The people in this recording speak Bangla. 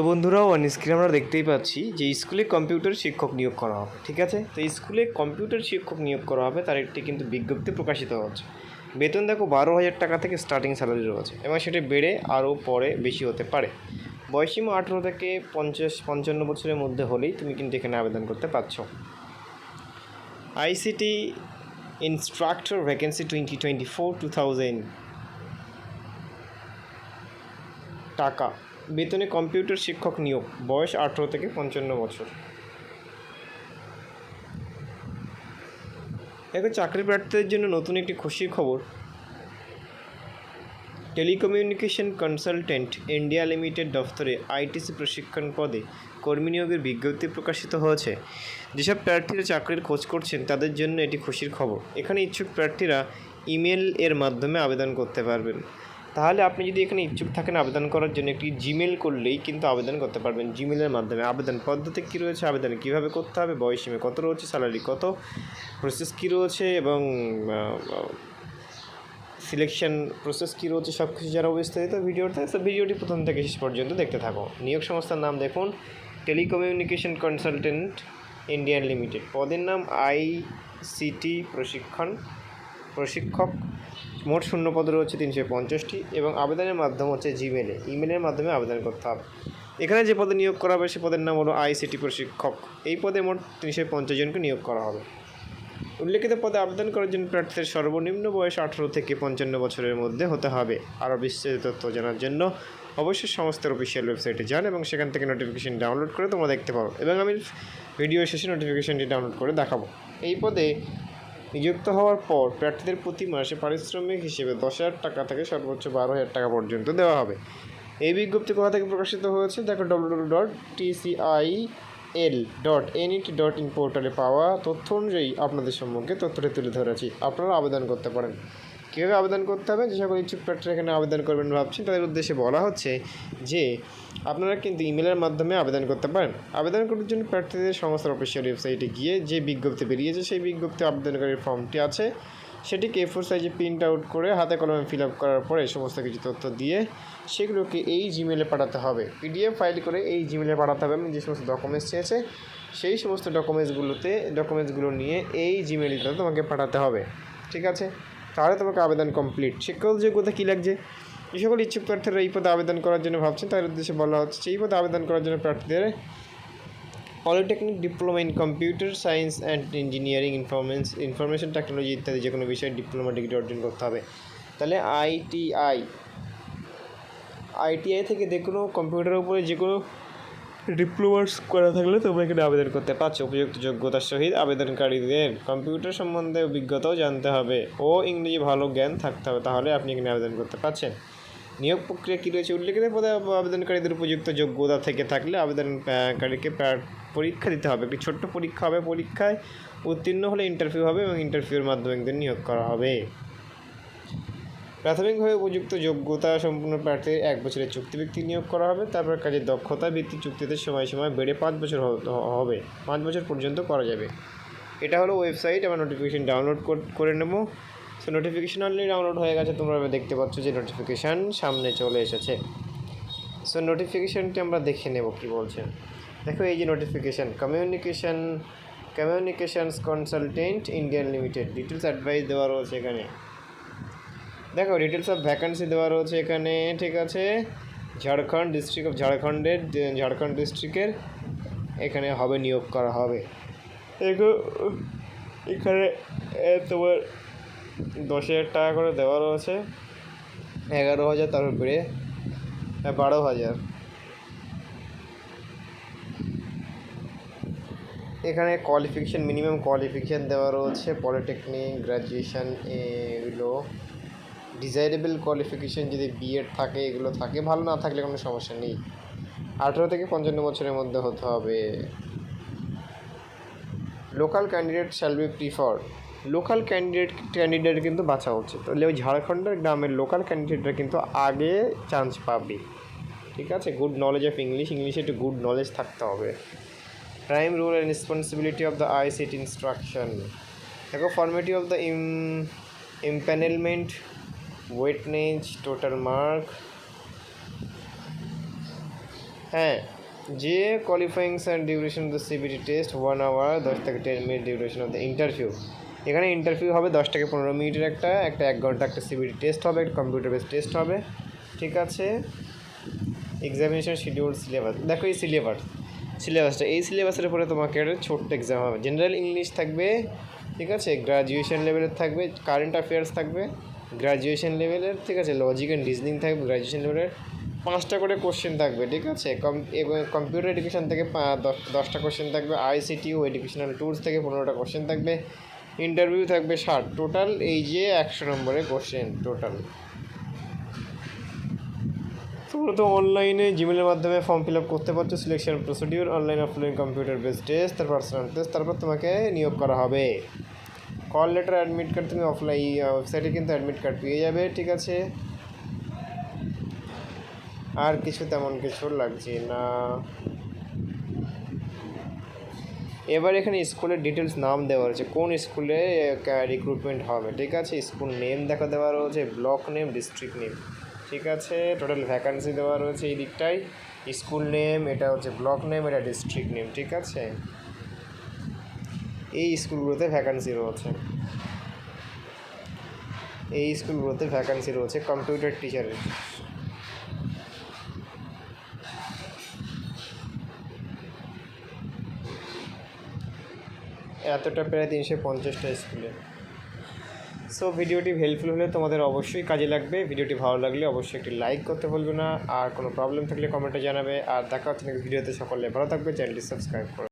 তো বন্ধুরা অন স্ক্রিনে আমরা দেখতেই পাচ্ছি যে স্কুলে কম্পিউটার শিক্ষক নিয়োগ করা হবে, ঠিক আছে? তো স্কুলে কম্পিউটার শিক্ষক নিয়োগ করা হবে, তার একটি কিন্তু বিজ্ঞপ্তি প্রকাশিত হচ্ছে। বেতন দেখো বারো হাজার টাকা থেকে স্টার্টিং স্যালারি রয়েছে এবং সেটি বেড়ে আরও পরে বেশি হতে পারে। বয়সীমা আঠেরো থেকে পঞ্চাশ, পঞ্চান্ন বছরের মধ্যে হলেই তুমি কিন্তু এখানে আবেদন করতে পারছ। ICT instructor vacancy twenty twenty four two thousand টাকা। বেতনে কম্পিউটার শিক্ষক নিয়োগ, বয়স আঠেরো থেকে পঞ্চান্ন বছর। এখন চাকরি প্রার্থীদের জন্য নতুন একটি খুশির খবর। টেলিকমিউনিকেশন কনসালটেন্ট ইন্ডিয়া লিমিটেড দফতরে আইটিসি প্রশিক্ষণ পদে কর্মী নিয়োগের বিজ্ঞপ্তি প্রকাশিত হয়েছে। যেসব প্রার্থীরা চাকরির খোঁজ করছেন, তাদের জন্য এটি খুশির খবর। এখানে ইচ্ছুক প্রার্থীরা ইমেল এর মাধ্যমে আবেদন করতে পারবেন। তাহলে আপনি যদি এখানে ইচ্ছুক থাকেন আবেদন করার জন্য একটি জিমেল করলেই কিন্তু আবেদন করতে পারবেন। জিমেলের মাধ্যমে আবেদন পদ্ধতি কী রয়েছে, আবেদন কীভাবে করতে হবে বয়সীমে কত রয়েছে স্যালারি কত প্রসেস কী রয়েছে এবং সিলেকশন প্রসেস কী রয়েছে সব কিছু যারা বিস্তারিত ভিডিওতে তো ভিডিওটি প্রথম থেকে শেষ পর্যন্ত দেখতে থাকো। নিয়োগ সংস্থার নাম দেখুন টেলিকমিউনিকেশন কনসালটেন্ট ইন্ডিয়ান লিমিটেড পদের নাম আইসিটি প্রশিক্ষণ, প্রশিক্ষক মোট শূন্য পদ রয়েছে তিনশো পঞ্চাশটি এবং আবেদনের মাধ্যম হচ্ছে জিমেলে ইমেলের মাধ্যমে আবেদন করতে হবে। এখানে যে পদে নিয়োগ করা হবে, সে পদের নাম হলো আইসিটি প্রশিক্ষক। এই পদে মোট তিনশো পঞ্চাশ জনকে নিয়োগ করা হবে। উল্লেখিত পদে আবেদন করার জন্য প্রার্থীদের সর্বনিম্ন বয়স আঠারো থেকে পঞ্চান্ন বছরের মধ্যে হতে হবে। আরও বিস্তারিত তথ্য জানার জন্য অবশ্যই সংস্থার অফিসিয়াল ওয়েবসাইটে যান এবং সেখান থেকে নোটিফিকেশন ডাউনলোড করে তোমরা দেখতে পারো। এবং আমি ভিডিও শেষে নোটিফিকেশনটি ডাউনলোড করে দেখাবো। এই পদে নিযুক্ত হওয়ার পর প্রার্থীদের প্রতি মাসে পারিশ্রমিক হিসেবে দশ হাজার টাকা থেকে সর্বোচ্চ বারো হাজার টাকা পর্যন্ত দেওয়া হবে। এই বিজ্ঞপ্তি কোথা থেকে প্রকাশিত হয়েছে? দেখো W dot TCIL dot NET dot in in পোর্টালে পাওয়া তথ্য অনুযায়ী আপনাদের সম্মুখে তথ্যটি তুলে ধরেছি। আপনারা আবেদন করতে পারেন। কীভাবে আবেদন করতে হবে? যে সকল ইচ্ছুক প্রার্থীরা এখানে আবেদন করবেন ভাবছেন, তাদের উদ্দেশ্যে বলা হচ্ছে যে, আপনারা কিন্তু ইমেলের মাধ্যমে আবেদন করতে পারেন। আবেদন করার জন্য প্রার্থীদের সংস্থার অফিসিয়াল ওয়েবসাইটে গিয়ে যে বিজ্ঞপ্তি বেরিয়েছে, সেই বিজ্ঞপ্তি আবেদনকারীর ফর্মটি আছে। সেটিকে ফোর সাইজে প্রিন্ট আউট করে হাতে কলমে ফিল আপ করার পরে সমস্ত কিছু তথ্য দিয়ে সেগুলোকে এই জিমেলে পাঠাতে হবে। পিডিএফ ফাইল করে এই জিমেলে পাঠাতে হবে যে সমস্ত ডকুমেন্টস চেয়েছে, সেই সমস্ত ডকুমেন্টসগুলোতে ডকুমেন্টসগুলো নিয়ে এই জিমেলটা তোমাকে পাঠাতে হবে। ঠিক আছে? তাহলে তোমাকে আবেদন কমপ্লিট শিক্ষক যোগ্যতা কী লাগছে? যে সকল ইচ্ছুক প্রার্থীরা এই পদে আবেদন করার জন্য ভাবছেন, তাদের উদ্দেশ্যে বলা হচ্ছে এই পদে আবেদন করার জন্য প্রার্থীদের polytechnic diploma in computer science and engineering informance information technology ইত্যাদি যে কোনো বিষয়ে ডিপ্লোমা ডিগ্রি অর্জন করতে হবে। তাহলে আইটিআই আইটিআই থেকে যে কোনো কম্পিউটারের উপরে যে কোনো ডিপ্লোমাস করা থাকলে তোমরা এখানে আবেদন করতে পারছ। উপযুক্ত যোগ্যতার সহিত আবেদনকারীদের কম্পিউটার সম্বন্ধে অভিজ্ঞতাও জানতে হবে ও ইংরেজি ভালো জ্ঞান থাকতে হবে, তাহলে আপনি এখানে আবেদন করতে পারছেন। নিয়োগ প্রক্রিয়া কী রয়েছে? উল্লেখিত পদে আবেদনকারীদের উপযুক্ত যোগ্যতা থেকে থাকলে আবেদনকারীকে পরীক্ষা দিতে হবে। একটি ছোট্ট পরীক্ষা হবে। পরীক্ষায় উত্তীর্ণ হলে ইন্টারভিউ হবে এবং ইন্টারভিউর মাধ্যমে নিয়োগ করা হবে। প্রাথমিকভাবে উপযুক্ত যোগ্যতা সম্পূর্ণ প্রার্থীর এক বছরের চুক্তিভিত্তিক নিয়োগ করা হবে, তারপর কাজের দক্ষতা ভিত্তিক চুক্তিতে সময় সময় বেড়ে পাঁচ বছর হবে, পাঁচ বছর পর্যন্ত করা যাবে। এটা হলো ওয়েবসাইট, আমার নোটিফিকেশান ডাউনলোড করে নেব। সো নোটিফিকেশন অলরেডি ডাউনলোড হয়ে গেছে, তোমরা দেখতে পাচ্ছ যে নোটিফিকেশান সামনে চলে এসেছে। সো নোটিফিকেশানটি আমরা দেখে নেব কী বলছে। দেখো এই যে notification communication communications consultant Indian limited details advice দেওয়া রয়েছে এখানে। দেখো ডিটেলস অফ ভ্যাকান্সি দেওয়া রয়েছে এখানে ঠিক আছে? ঝাড়খণ্ড ডিস্ট্রিক্ট অফ ঝাড়খণ্ডের ঝাড়খণ্ড ডিস্ট্রিক্টের এখানে হবে নিয়োগ করা হবে। দেখো এখানে তোমার দশ হাজার টাকা করে দেওয়া রয়েছে। এগারো হাজার তারপর হ্যাঁ, বারো হাজার। এখানে কোয়ালিফিকেশান মিনিমাম কোয়ালিফিকেশান দেওয়া রয়েছে পলিটেকনিক গ্র্যাজুয়েশান এগুলো। ডিজাইরেবল কোয়ালিফিকেশান যদি বিএড থাকে, এগুলো থাকে, ভালো না থাকলে কোনো সমস্যা নেই। আঠেরো থেকে পঞ্চান্ন বছরের মধ্যে হতে হবে। Local candidate shall be prefer local candidate candidate কিন্তু বাছা উচিত। তাহলে ওই ঝাড়খণ্ডের গ্রামের লোকাল ক্যান্ডিডেটরা কিন্তু আগে চান্স পাবে। ঠিক আছে? গুড নলেজ অফ ইংলিশ ইংলিশে একটু গুড নলেজ থাকতে হবে। Prime role and responsibility of the ICT instruction দেখো ফর্মেটি অফ দ্য ইম ইম্প্যানেলমেন্ট ওয়েটনেজ টোটাল মার্ক হ্যাঁ যে qualifying and duration of the CBT test one hour দশ থেকে ten minute duration of the interview এখানে ইন্টারভিউ হবে দশ থেকে পনেরো মিনিটের একটা একটা এক ঘণ্টা একটা সিবিটি টেস্ট হবে, একটা কম্পিউটার বেস টেস্ট হবে। ঠিক আছে? এক্সামিনেশন শিডিউল সিলেবাস দেখো এই সিলেবাস সিলেবাসটা এই সিলেবাসের উপরে তোমাকে একটা ছোট্ট এক্সাম হবে। জেনারেল ইংলিশ থাকবে, ঠিক আছে? গ্রাজুয়েশন লেভেলের থাকবে কারেন্ট অ্যাফেয়ার্স থাকবে। গ্রাজুয়েশন লেভেলের ঠিক আছে লজিক অ্যান্ড রিজনিং থাকবে গ্রাজুয়েশন লেভেলের পাঁচটা করে কোশ্চেন থাকবে, ঠিক আছে? কম কম্পিউটার এডুকেশন থেকে দশটা কোশ্চেন থাকবে আইসিটি ও এডুকেশনাল টুলস থেকে পনেরোটা কোশ্চেন থাকবে ইন্টারভিউ থাকবে ষাট। টোটাল এই যে একশো নম্বরের কোশ্চেন টোটাল তোমরা তো অনলাইনে জিমেলের মাধ্যমে ফর্ম ফিল আপ করতে পারছ selection procedure online offline computer base test তার পার্সোনাল টেস্ট তারপর তোমাকে নিয়োগ করা হবে। কল লেটার অ্যাডমিট কার্ড তুমি অফলাইন ওয়েবসাইটে কিন্তু অ্যাডমিট কার্ড পেয়ে যাবে, ঠিক আছে? আর কিছু তেমন কিছু লাগছে না। এবার এখানে স্কুলের ডিটেলস নাম দেওয়া রয়েছে। কোন স্কুলে রিক্রুটমেন্ট হবে, ঠিক আছে? স্কুল নেম দেখা দেওয়া রয়েছে ব্লক নেম ডিস্ট্রিক্ট নেম ঠিক আছে? টোটাল ভ্যাকান্সি দেওয়া রয়েছে এই দিকটায়। স্কুল নেম এটা হচ্ছে ব্লক নেম এটা ডিস্ট্রিক্ট নেম ঠিক আছে? এই স্কুলগুলোতে ভ্যাকান্সি রয়েছে। এই স্কুলগুলোতে ভ্যাকান্সি রয়েছে কম্পিউটার টিচারের এতটা প্রায় তিনশো পঞ্চাশটা স্কুলে। সো ভিডিওটি হেল্পফুল হলে তোমাদের অবশ্যই কাজে লাগবে। ভিডিওটি ভালো লাগলে অবশ্যই একটি লাইক করতে ভুলবে না। আর কোনো প্রবলেম থাকলে কমেন্টে জানাবে। আর দেখা হচ্ছে ভিডিওতে। সকলে ভালো থাকবে। চ্যানেলটি সাবস্ক্রাইব করো